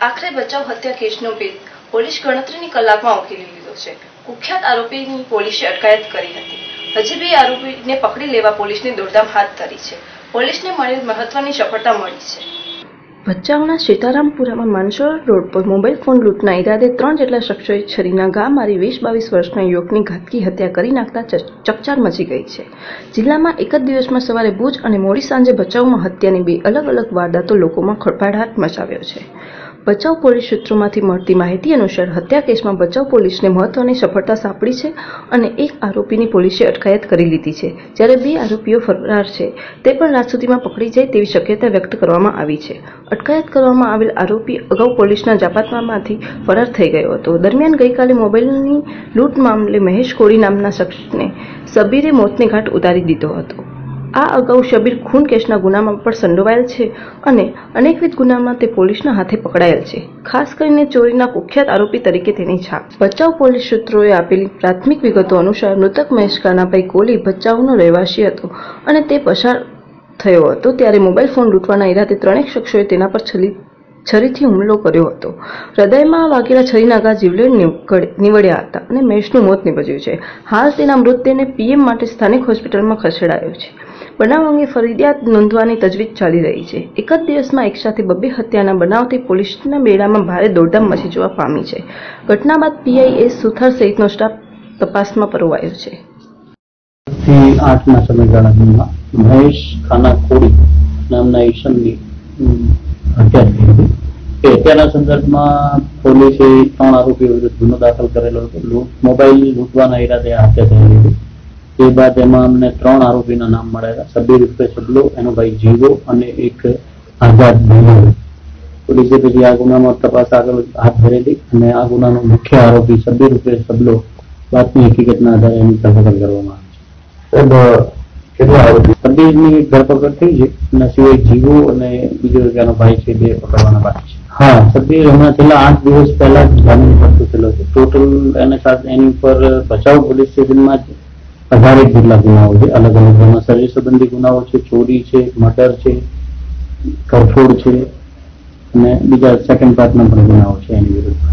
આખરે બચાવ હત્યા કેસનો ભેદ પોલીસ ગણતરીની કલાકમાં ઉકેલી લીધો છે. કુખ્યાત આરોપીની પોલીસે અટકાયત કરી હતી. હજી બે આરોપીને પકડી લેવા પોલીસની દોડધામ હાથ ધરી છે. પોલીસને મળેલ મહત્વની સફળતા મળી છે. ભચાઉના સીતારામપુરામાં માનસોર રોડ પર મોબાઈલ ફોન લૂંટના ઈરાદે ત્રણ જેટલા શખ્સોએ છરીના ઘા મારી વીસ બાવીસ વર્ષના યુવકની ઘાતકી હત્યા કરી નાખતા ચકચાર મચી ગઈ છે. જિલ્લામાં એક જ દિવસમાં સવારે ભુજ અને મોડી સાંજે ભચાઉમાં હત્યાની બે અલગ અલગ વારદાતો લોકોમાં ખળભળાટ મચાવ્યો છે. ભચાઉ પોલીસ સૂત્રોમાંથી મળતી માહિતી અનુસાર હત્યા કેસમાં બચાવ પોલીસને મહત્વની સફળતા સાંપડી છે અને એક આરોપીની પોલીસે અટકાયત કરી લીધી છે. જ્યારે બે આરોપીઓ ફરાર છે, તે પણ રાત સુધીમાં પકડી જાય તેવી શક્યતા વ્યક્ત કરવામાં આવી છે. અટકાયત કરવામાં આવેલ આરોપી અગાઉ પોલીસના જાપાતમાંથી ફરાર થઈ ગયો હતો. દરમિયાન ગઈકાલે મોબાઈલની લૂંટ મામલે મહેશ કોળી નામના શખ્સને સબીરે મોતને ઘાટ ઉતારી દીધો હતો. આ અગાઉ શબીર ખૂન કેસના ગુનામાં પણ સંડોવાયેલ છે અને અનેકવિધ ગુનામાં તે પોલીસના હાથે પકડાયેલ છે. ખાસ કરીને ચોરીના કુખ્યાત આરોપી તરીકે તેની છાપ. ભચાઉ પોલીસ સૂત્રોએ આપેલી પ્રાથમિક વિગતો અનુસાર મૃતક મહેશ કાનાભાઈ કોલી ભચાઉનો રહેવાસી હતો અને તે પસાર થયો હતો ત્યારે મોબાઈલ ફોન લૂંટવાના ઈરાદે ત્રણેક શખ્સોએ તેના પર છલી, છરીથી હુમલો કર્યો હતો. હૃદયમાં વાગેલા છરીના ઘા જીવલેણ નીવડ્યા હતા અને મહેશનું મોત નીપજ્યું છે. હાલ તેના મૃતદેહને પીએમ માટે સ્થાનિક હોસ્પિટલમાં ખસેડાયો છે. બનાવ અંગે ફરિયાદ નોંધવાની તજવીજ ચાલી રહી છે. એક જ દિવસમાં એકસાથે બબ્બે હત્યાના બનાવથી પોલીસના બેડામાં ભારે દોડધામ મચી જવા પામી છે. ઘટના બાદ પીઆઈએસ સુથાર સહિતનો સ્ટાફ તપાસમાં પરોવાયો છે. આઠના સમયગાળામાં મહેશ ખાના કોડી નામના ઈસમની હત્યા થઈ હતી. એ હત્યાના સંદર્ભમાં પોલીસે ત્રણ આરોપીઓ વિરુદ્ધ ગુનો દાખલ કરેલો હતો. મોબાઈલ લૂંટવાના ઈરાદે હત્યા થયેલી હતી. તે બાદ એમાં અમને ત્રણ આરોપીના નામ મળેલા સબીર ઉર્ફે સબલો એનો ભાઈ જીવો અને એક આઝાદ ભાઈ પોલીસે પછી આ ગુનામાં તપાસ આગળ હાથ ધરેલી અને આ ગુનાનો મુખ્ય આરોપી સબીર ઉર્ફે સબલો બાતમી હકીકતના આધારે એની ધરપકડ કરવામાં આવી છે. સબીરની ધરપકડ થઈ છે એના સિવાય જીવો અને બીજો એનો ભાઈ છે બે પકડવાના બાકી છે. હા. સબીર હમણાં છેલ્લા આઠ દિવસ પહેલા જ જામીન પર થયેલો છે. ટોટલ એને સાથે એની ઉપર ભચાઉ પોલીસ સ્ટેશનમાં જ અઢારેક જેટલા ગુનાઓ છે, અલગ અલગ જેમાં શરીર સંબંધી ગુનાઓ છે, ચોરી છે, મર્ડર છે, કરફોડ છે, અને બીજા સેકન્ડ પાર્ટના પણ ગુનાઓ છે એની વિરુદ્ધ.